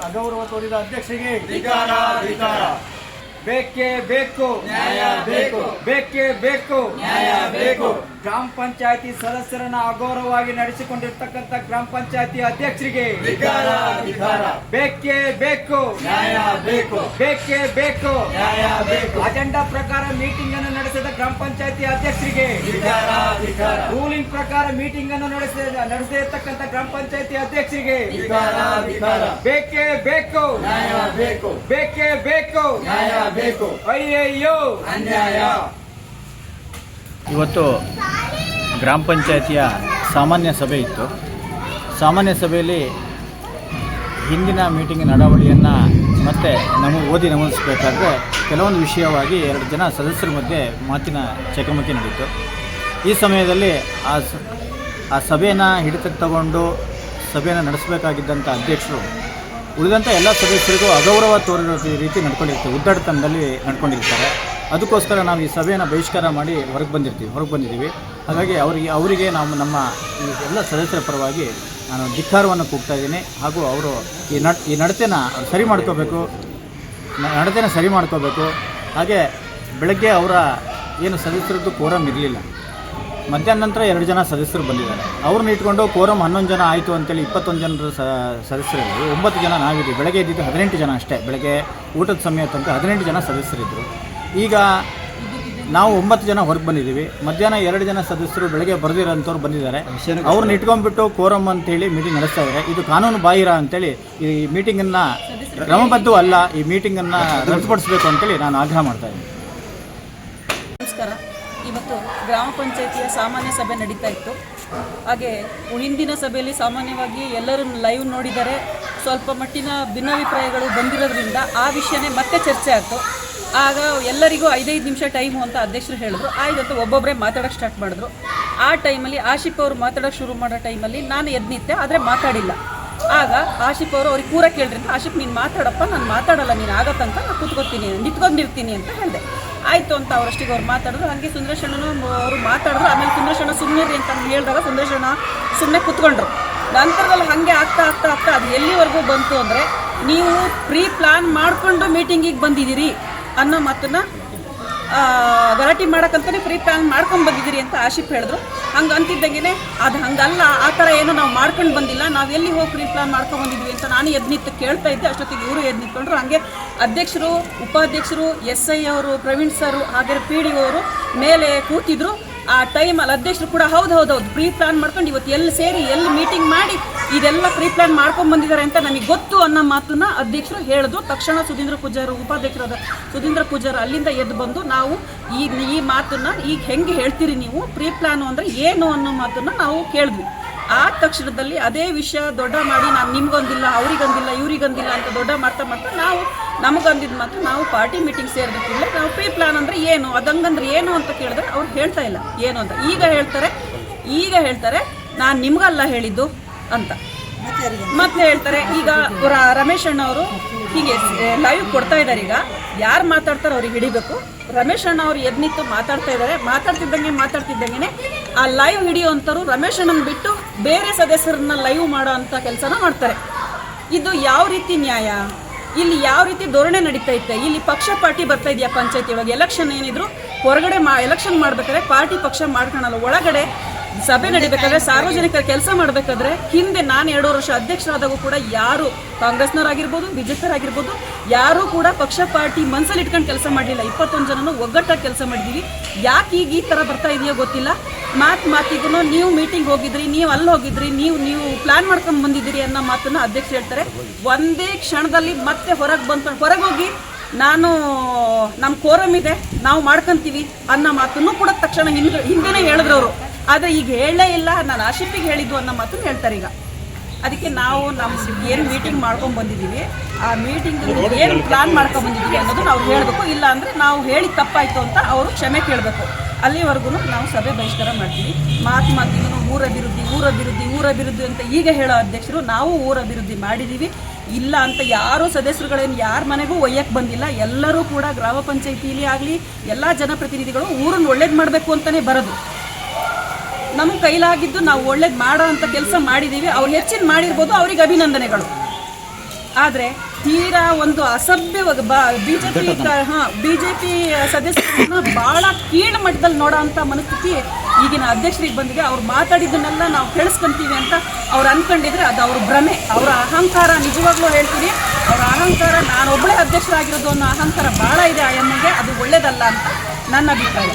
ಅಗೌರವ ತೋರಿದ ಅಧ್ಯಕ್ಷರಿಗೆ ಬೇಕೇ ಬೇಕು ನ್ಯಾಯ ಬೇಕು. ಬೇಕೇ ಬೇಕು ನ್ಯಾಯ ಬೇಕು. ಗ್ರಾಮ ಪಂಚಾಯತಿ ಸದಸ್ಯರನ್ನ ಅಗೌರವವಾಗಿ ನಡೆಸಿಕೊಂಡಿರ್ತಕ್ಕಂಥ ಗ್ರಾಮ ಪಂಚಾಯತಿ ಅಧ್ಯಕ್ಷರಿಗೆ ಧಿಕಾರ ಧಿಕಾರ ಬೇಕೇ ಬೇಕು. ನ್ಯಾಯ ಬೇಕು. ಬೇಕೇ ಬೇಕು. ನ್ಯಾಯ ಬೇಕು. ಅಜೆಂಡಾ ಪ್ರಕಾರ ಮೀಟಿಂಗ್ ಅನ್ನು ನಡೆಸಿದ ಗ್ರಾಮ ಪಂಚಾಯತಿ ಅಧ್ಯಕ್ಷರಿಗೆ ಧಿಕಾರ ಧಿಕಾರ ರೂಲಿಂಗ್ ಪ್ರಕಾರ ಮೀಟಿಂಗ್ ಅನ್ನು ನಡೆಸಿದ ನಡೆಸದೇ ಇರ್ತಕ್ಕಂಥ ಗ್ರಾಮ ಪಂಚಾಯತಿ ಅಧ್ಯಕ್ಷರಿಗೆ ಧಿಕಾರ ಧಿಕಾರ ಬೇಕೇ ಬೇಕು. ನ್ಯಾಯ ಬೇಕು. ಬೇಕೇ ಬೇಕು. ನ್ಯಾಯ ಬೇಕು. ಅಯ್ಯಯ್ಯೋ ಅನ್ಯಾಯ. ಇವತ್ತು ಗ್ರಾಮ ಪಂಚಾಯತಿಯ ಸಾಮಾನ್ಯ ಸಭೆ ಇತ್ತು. ಸಾಮಾನ್ಯ ಸಭೆಯಲ್ಲಿ ಹಿಂದಿನ ಮೀಟಿಂಗ್ ನಡಾವಳಿಯನ್ನು ಮತ್ತೆ ನಮಗೆ ಓದಿ ನಮೂದಿಸಬೇಕಾದ್ರೆ ಕೆಲವೊಂದು ವಿಷಯವಾಗಿ ಎರಡು ಜನ ಸದಸ್ಯರ ಮಧ್ಯೆ ಮಾತಿನ ಚಕಮಕಿ ನಡೀತು. ಈ ಸಮಯದಲ್ಲಿ ಆ ಆ ಸಭೆಯನ್ನು ಹಿಡಿತಕ್ಕೆ ತಗೊಂಡು ಸಭೆಯನ್ನು ನಡೆಸಬೇಕಾಗಿದ್ದಂಥ ಅಧ್ಯಕ್ಷರು ಉಳಿದಂಥ ಎಲ್ಲ ಸದಸ್ಯರಿಗೂ ಅಗೌರವ ತೋರಿರೋ ರೀತಿ ನಡ್ಕೊಂಡಿರ್ತಾರೆ ಉದ್ದಾಡತನದಲ್ಲಿ ನಡ್ಕೊಂಡಿರ್ತಾರೆ. ಅದಕ್ಕೋಸ್ಕರ ನಾವು ಈ ಸಭೆಯನ್ನು ಬಹಿಷ್ಕಾರ ಮಾಡಿ ಹೊರಗೆ ಬಂದಿರ್ತೀವಿ, ಹೊರಗೆ ಬಂದಿದ್ದೀವಿ. ಹಾಗಾಗಿ ಅವರಿಗೆ ಅವರಿಗೆ ನಾವು ನಮ್ಮ ಈ ಎಲ್ಲ ಸದಸ್ಯರ ಪರವಾಗಿ ನಾನು ಧಿಕ್ಕಾರವನ್ನು ಕೂಗ್ತಾ ಇದ್ದೀನಿ. ಹಾಗೂ ಅವರು ಈ ನಡ್, ಈ ನಡತೆನ ಸರಿ ಮಾಡ್ಕೋಬೇಕು ನಡತೆನ ಸರಿ ಮಾಡ್ಕೋಬೇಕು. ಹಾಗೆ ಬೆಳಗ್ಗೆ ಅವರ ಏನು ಸದಸ್ಯರದ್ದು ಕೋರಮ್ ಇರಲಿಲ್ಲ. ಮಧ್ಯಾಹ್ನ ನಂತರ ಎರಡು ಜನ ಸದಸ್ಯರು ಬಂದಿದ್ದಾರೆ. ಅವ್ರನ್ನ ಇಟ್ಕೊಂಡು ಕೋರಮ್ ಹನ್ನೊಂದು ಜನ ಆಯಿತು ಅಂತೇಳಿ ಇಪ್ಪತ್ತೊಂದು ಜನರ ಸದಸ್ಯರಿದ್ದರು ಒಂಬತ್ತು ಜನ ನಾವಿದ್ದೀವಿ. ಬೆಳಗ್ಗೆ ಇದ್ದಿದ್ದು ಹದಿನೆಂಟು ಜನ ಅಷ್ಟೇ. ಬೆಳಗ್ಗೆ ಊಟದ ಸಮಯ ತನಕ ಹದಿನೆಂಟು ಜನ ಸದಸ್ಯರಿದ್ದರು ಈಗ ನಾವು ಒಂಬತ್ತು ಜನ ಹೊರಗೆ ಬಂದಿದ್ದೀವಿ. ಮಧ್ಯಾಹ್ನ ಎರಡು ಜನ ಸದಸ್ಯರು ಬೆಳಗ್ಗೆ ಬರೆದಿರೋಂಥವ್ರು ಬಂದಿದ್ದಾರೆ. ಅವ್ರನ್ನ ಇಟ್ಕೊಂಡ್ಬಿಟ್ಟು ಕೋರಮ್ ಅಂತೇಳಿ ಮೀಟಿಂಗ್ ನಡೆಸ್ತಾ ಇದ್ದಾರೆ ಇದು ಕಾನೂನು ಬಾಹಿರ ಅಂತೇಳಿ ಈ ಮೀಟಿಂಗನ್ನು ಕ್ರಮಬದ್ಧ ಅಲ್ಲ ಈ ಮೀಟಿಂಗನ್ನು ರದ್ದುಪಡಿಸಬೇಕು ಅಂತೇಳಿ ನಾನು ಆಗ್ರಹ ಮಾಡ್ತಾ ಇದ್ದೀನಿ. ನಮಸ್ಕಾರ. ಇವತ್ತು ಗ್ರಾಮ ಪಂಚಾಯಿತಿಯ ಸಾಮಾನ್ಯ ಸಭೆ ನಡೀತಾ ಇತ್ತು. ಹಾಗೆ ಹಿಂದಿನ ಸಭೆಯಲ್ಲಿ ಸಾಮಾನ್ಯವಾಗಿ ಎಲ್ಲರೂ ಲೈವ್ ನೋಡಿದರೆ ಸ್ವಲ್ಪ ಮಟ್ಟಿನ ಭಿನ್ನಾಭಿಪ್ರಾಯಗಳು ಬಂದಿರೋದ್ರಿಂದ ಆ ವಿಷಯನೇ ಮತ್ತೆ ಚರ್ಚೆ ಆಯಿತು ಆಗ ಎಲ್ಲರಿಗೂ ಐದೈದು ನಿಮಿಷ ಟೈಮು ಅಂತ ಅಧ್ಯಕ್ಷರು ಹೇಳಿದ್ರು. ಆಯ್ತು ಒಬ್ಬೊಬ್ಬರೇ ಮಾತಾಡೋಕ್ಕೆ ಸ್ಟಾರ್ಟ್ ಮಾಡಿದ್ರು. ಆ ಟೈಮಲ್ಲಿ ಆಶಿಫ್ ಅವರು ಮಾತಾಡೋಕ್ಕೆ ಶುರು ಮಾಡೋ ಟೈಮಲ್ಲಿ ನಾನು ಎದ್ನಿತ್ತೆ ನಿಂತೆ ಆದರೆ ಮಾತಾಡಿಲ್ಲ. ಆಗ ಆಶಿಫ್ ಅವರು ಅವ್ರಿಗೆ ಕೂರ ಕೇಳ್ರಿ ಅಂತ ಆಶಿಪ್, ನೀನು ಮಾತಾಡಪ್ಪ, ನಾನು ಮಾತಾಡಲ್ಲ, ನೀನು ಆಗತ್ತಂತ ನಾನು ಕೂತ್ಕೊತೀನಿ ನಿಂತ್ಕೊಂಡಿರ್ತೀನಿ ಅಂತ ಹೇಳಿದೆ. ಆಯಿತು ಅಂತ ಅವರಷ್ಟಿಗೆ ಅವ್ರು ಮಾತಾಡಿದ್ರು. ಹಾಗೆ ಸುಂದರೇಶಣ್ಣನು ಅವರು ಮಾತಾಡಿದ್ರು. ಆಮೇಲೆ ಸುಂದರೇಶಣ್ಣ ಸುಮ್ಮನೆ ಅಂತ ಹೇಳಿದಾಗ ಸುಂದರೇಶಣ್ಣ ಸುಮ್ಮನೆ ಕೂತ್ಕೊಂಡ್ರು. ನಂತರದಲ್ಲಿ ಹಾಗೆ ಆಗ್ತಾ ಆಗ್ತಾ ಆಗ್ತಾ ಅದು ಎಲ್ಲಿವರೆಗೂ ಬಂತು ಅಂದರೆ, ನೀವು ಪ್ರೀ ಪ್ಲಾನ್ ಮಾಡಿಕೊಂಡು ಮೀಟಿಂಗಿಗೆ ಬಂದಿದ್ದೀರಿ. ಅನ್ನೋ ಮಾತನ್ನು ಗಲಾಟೆ ಮಾಡಕ್ಕಂತಾನೆ ಪ್ರೀ ಪ್ಲಾನ್ ಮಾಡ್ಕೊಂಡು ಬಂದಿದ್ದೀರಿ ಅಂತ ಆಶಿಪ್ ಹೇಳಿದ್ರು. ಹಂಗೆ ಅಂತಿದ್ದಂಗೆ ಅದು ಹಂಗಲ್ಲ, ಆ ಥರ ಏನು ನಾವು ಮಾಡ್ಕೊಂಡು ಬಂದಿಲ್ಲ. ನಾವು ಎಲ್ಲಿ ಹೋಗಿ ಪ್ರೀ ಪ್ಲಾನ್ ಮಾಡ್ಕೊಂಡು ಬಂದಿದ್ವಿ ಅಂತ ನಾನು ಎದ್ನಿತ್ತು ನಿಂತು ಕೇಳ್ತಾ ಇದ್ದೆ. ಅಷ್ಟೊತ್ತಿಗೆ ಇವರು ಎದ್ ನಿಂತ್ಕೊಂಡ್ರು ಹಾಗೆ ಅಧ್ಯಕ್ಷರು, ಉಪಾಧ್ಯಕ್ಷರು, ಎಸ್ ಐ ಅವರು, ಪ್ರವೀಣ್ ಸರ್ ಹಾಗೆ ಪಿ ಡಿ ಅವರು ಮೇಲೆ ಕೂತಿದ್ರು. ಆ ಟೈಮಲ್ಲಿ ಅಧ್ಯಕ್ಷರು ಕೂಡ ಹೌದು ಹೌದು ಹೌದು ಪ್ರೀ ಪ್ಲಾನ್ ಮಾಡ್ಕೊಂಡು ಇವತ್ತು ಎಲ್ಲಿ ಸೇರಿ, ಎಲ್ಲಿ ಮೀಟಿಂಗ್ ಮಾಡಿ ಇದೆಲ್ಲ ಪ್ರೀ ಪ್ಲಾನ್ ಮಾಡ್ಕೊಂಡು ಬಂದಿದ್ದಾರೆ ಅಂತ ನಮಗೆ ಗೊತ್ತು ಅನ್ನೋ ಮಾತನ್ನ ಅಧ್ಯಕ್ಷರು ಹೇಳಿದ್ರು ತಕ್ಷಣ ಸುಧೀಂದ್ರ ಪೂಜಾರ, ಉಪಾಧ್ಯಕ್ಷರಾದ ಸುಧೀಂದ್ರ ಪೂಜಾರ ಅಲ್ಲಿಂದ ಎದ್ದು ಬಂದು ನಾವು ಈ ಈ ಮಾತನ್ನ ಈಗ ಹೆಂಗೆ ಹೇಳ್ತೀರಿ ನೀವು? ಪ್ರೀ ಪ್ಲಾನ್ ಅಂದರೆ ಏನು ಅನ್ನೋ ಮಾತನ್ನ ನಾವು ಕೇಳಿದ್ವಿ. ಆ ತಕ್ಷಣದಲ್ಲಿ ಅದೇ ವಿಷಯ ದೊಡ್ಡ ಮಾಡಿ ನಾನು ನಿಮ್ಗೊಂದಿಲ್ಲ, ಅವ್ರಿಗೊಂದಿಲ್ಲ, ಇವ್ರಿಗೊಂದಿಲ್ಲ ಅಂತ ದೊಡ್ಡ ಮಾಡ್ತಾ ಮಾಡ್ತಾ ನಾವು ನಮಗೊಂದಿದ್ದು ಮಾತ್ರ ನಾವು ಪಾರ್ಟಿ ಮೀಟಿಂಗ್ ಸೇರಿದ ನಾವು ಪ್ರೀ ಪ್ಲಾನ್ ಅಂದರೆ ಏನು ಅದಂಗಂದ್ರೆ ಏನು ಅಂತ ಕೇಳಿದ್ರೆ ಅವ್ರು ಹೇಳ್ತಾ ಇಲ್ಲ, ಏನು ಅಂತ. ಈಗ ಹೇಳ್ತಾರೆ ಈಗ ಹೇಳ್ತಾರೆ, ನಾನು ನಿಮ್ಗಲ್ಲ ಹೇಳಿದ್ದು ಅಂತ. ಮತ್ತೆ ಹೇಳ್ತಾರೆ, ಈಗ ರಮೇಶ್ ಅಣ್ಣ ಅವರು ಹೀಗೆ ಲೈವ್ ಕೊಡ್ತಾ ಇದ್ದಾರೆ ಈಗ. ಯಾರು ಮಾತಾಡ್ತಾರೋ ಅವ್ರಿಗೆ ಹಿಡಿಬೇಕು. ರಮೇಶ್ ಅಣ್ಣ ಅವರು ಎದ್ ಮಾತಾಡ್ತಾ ಇದ್ದಾರೆ ಮಾತಾಡ್ತಿದ್ದಂಗೆ ಮಾತಾಡ್ತಿದ್ದಂಗೆ ಆ ಲೈವ್ ಹಿಡಿಯೋಂಥವ್ರು ರಮೇಶ್ ಅಣ್ಣನ ಬಿಟ್ಟು ಬೇರೆ ಸದಸ್ಯರನ್ನ ಲೈವ್ ಮಾಡೋ ಅಂತ ಕೆಲಸನ ಮಾಡ್ತಾರೆ. ಇದು ಯಾವ ರೀತಿ ನ್ಯಾಯ? ಇಲ್ಲಿ ಯಾವ ರೀತಿ ಧೋರಣೆ ನಡೀತಾ ಇತ್ತೆ ಇಲ್ಲಿ ಪಕ್ಷ ಪಾರ್ಟಿ ಬರ್ತಾ ಇದೆಯಾ ಪಂಚಾಯತಿ? ಒಳಗೆ ಎಲೆಕ್ಷನ್ ಏನಿದ್ರು ಹೊರಗಡೆ ಮಾ ಎಲೆಕ್ಷನ್ ಮಾಡ್ಬೇಕಾದ್ರೆ ಪಾರ್ಟಿ ಪಕ್ಷ ಮಾಡ್ಕೊಳಲ್ಲ ಒಳಗಡೆ ಸಭೆ ನಡಿಬೇಕಾದ್ರೆ ಸಾರ್ವಜನಿಕರ ಕೆಲಸ ಮಾಡಬೇಕಾದ್ರೆ ಹಿಂದೆ ನಾನು ಎರಡು ವರ್ಷ ಅಧ್ಯಕ್ಷರಾದಾಗೂ ಕೂಡ ಯಾರು ಕಾಂಗ್ರೆಸ್ನವರಾಗಿರ್ಬೋದು, ಬಿಜೆಪಿಯವರಾಗಿರ್ಬೋದು, ಯಾರೂ ಕೂಡ ಪಕ್ಷ, ಪಾರ್ಟಿ ಮನ್ಸಲ್ಲಿ ಇಟ್ಕೊಂಡು ಕೆಲಸ ಮಾಡಲಿಲ್ಲ. ಇಪ್ಪತ್ತೊಂದು ಜನನು ಒಗ್ಗಟ್ಟಾಗಿ ಕೆಲಸ ಮಾಡಿದ್ದೀವಿ ಯಾಕೆ ಈಗ ಈ ಥರ ಬರ್ತಾ ಇದೆಯೋ ಗೊತ್ತಿಲ್ಲ. ಮಾತು ಮಾತಿಗೂ ನೀವು ಮೀಟಿಂಗ್ ಹೋಗಿದ್ರಿ, ನೀವು ಅಲ್ಲಿ ಹೋಗಿದ್ರಿ, ನೀವು ನೀವು ಪ್ಲಾನ್ ಮಾಡ್ಕೊಂಡು ಬಂದಿದ್ದೀರಿ ಅನ್ನೋ ಮಾತನ್ನು ಅಧ್ಯಕ್ಷ ಹೇಳ್ತಾರೆ. ಒಂದೇ ಕ್ಷಣದಲ್ಲಿ ಮತ್ತೆ ಹೊರಗೆ ಬಂದು, ಹೊರಗೆ ಹೋಗಿ ನಾನು ನಮ್ಮ ಕೋರಮ್ ಇದೆ, ನಾವು ಮಾಡ್ಕೊಂತೀವಿ ಅನ್ನೋ ಮಾತನ್ನು ಕೂಡ ತಕ್ಷಣ ಹಿಂದೆ, ಹಿಂದೆನೇ ಹೇಳಿದ್ರು ಅವರು. ಆದರೆ ಈಗ ಹೇಳೇ ಇಲ್ಲ ನಾನು ಆಶಿಪಿಗೆ ಹೇಳಿದ್ದು ಅನ್ನೋ ಮಾತು ಹೇಳ್ತಾರೆ ಈಗ. ಅದಕ್ಕೆ ನಾವು ನಮ್ಮ ಏನು ಮೀಟಿಂಗ್ ಮಾಡ್ಕೊಂಡು ಬಂದಿದ್ದೀವಿ. ಆ ಮೀಟಿಂಗ್ ಏನು ಪ್ಲಾನ್ ಮಾಡ್ಕೊಂಡು ಬಂದಿದ್ದೀವಿ ಅನ್ನೋದು ನಾವು ಹೇಳಬೇಕು. ಇಲ್ಲ ಅಂದರೆ ನಾವು ಹೇಳಿ ತಪ್ಪಾಯಿತು ಅಂತ ಅವರು ಕ್ಷಮೆ ಕೇಳಬೇಕು. ಅಲ್ಲಿವರೆಗೂ ನಾವು ಸಭೆ ಬಹಿಷ್ಕಾರ ಮಾಡ್ತೀವಿ. ಮಾತು ಮಾತಿಗೂ ಊರ ಅಭಿವೃದ್ಧಿ ಊರ ಅಭಿವೃದ್ಧಿ ಊರ ಅಭಿವೃದ್ಧಿ ಅಂತ ಈಗ ಹೇಳೋ ಅಧ್ಯಕ್ಷರು ನಾವು ಊರ ಅಭಿವೃದ್ಧಿ ಮಾಡಿದ್ದೀವಿ. ಇಲ್ಲ ಅಂತ ಯಾರೋ ಸದಸ್ಯರುಗಳೇನು ಯಾರ ಮನೆಗೂ ಒಯ್ಯಕ್ಕೆ ಬಂದಿಲ್ಲ. ಎಲ್ಲರೂ ಕೂಡ ಗ್ರಾಮ ಪಂಚಾಯಿತಿಲಿ ಆಗಲಿ ಎಲ್ಲ ಜನಪ್ರತಿನಿಧಿಗಳು ಊರನ್ನು ಒಳ್ಳೇದು ಮಾಡಬೇಕು ಅಂತಲೇ ಬರೋದು. ನಮ್ಮ ಕೈಲಾಗಿದ್ದು ನಾವು ಒಳ್ಳೇದು ಮಾಡೋ ಅಂತ ಕೆಲಸ ಮಾಡಿದ್ದೀವಿ ಅವ್ರು ಹೆಚ್ಚಿನ ಮಾಡಿರ್ಬೋದು ಅವ್ರಿಗೆ ಅಭಿನಂದನೆಗಳು. ಆದರೆ ತೀರಾ ಒಂದು ಅಸಭ್ಯ ಬಿ ಜೆ ಪಿ ಹಾಂ ಬಿ ಜೆ ಪಿ ಸದಸ್ಯರನ್ನ ಭಾಳ ಕೀಳು ಮಟ್ಟದಲ್ಲಿ ನೋಡೋ ಅಂಥ ಮನಸ್ಥಿತಿ ಈಗಿನ ಅಧ್ಯಕ್ಷರಿಗೆ ಬಂದಿದೆ. ಅವ್ರು ಮಾತಾಡಿದ್ದನ್ನೆಲ್ಲ ನಾವು ಕೇಳಿಸ್ಕೊಂತೀವಿ ಅಂತ ಅವ್ರು ಅಂದ್ಕೊಂಡಿದ್ರೆ ಅದು ಅವ್ರ ಭ್ರಮೆ. ಅವರ ಅಹಂಕಾರ ನಿಜವಾಗ್ಲೂ ಹೇಳ್ತೀನಿ. ಅವರ ಅಹಂಕಾರ ನಾನೊಬ್ಬಳೇ ಅಧ್ಯಕ್ಷರಾಗಿರೋದು ಅನ್ನೋ ಅಹಂಕಾರ ಭಾಳ ಇದೆ ಆ ಎಮ್ಮೆಗೆ. ಅದು ಒಳ್ಳೇದಲ್ಲ ಅಂತ ನನ್ನ ಅಭಿಪ್ರಾಯ.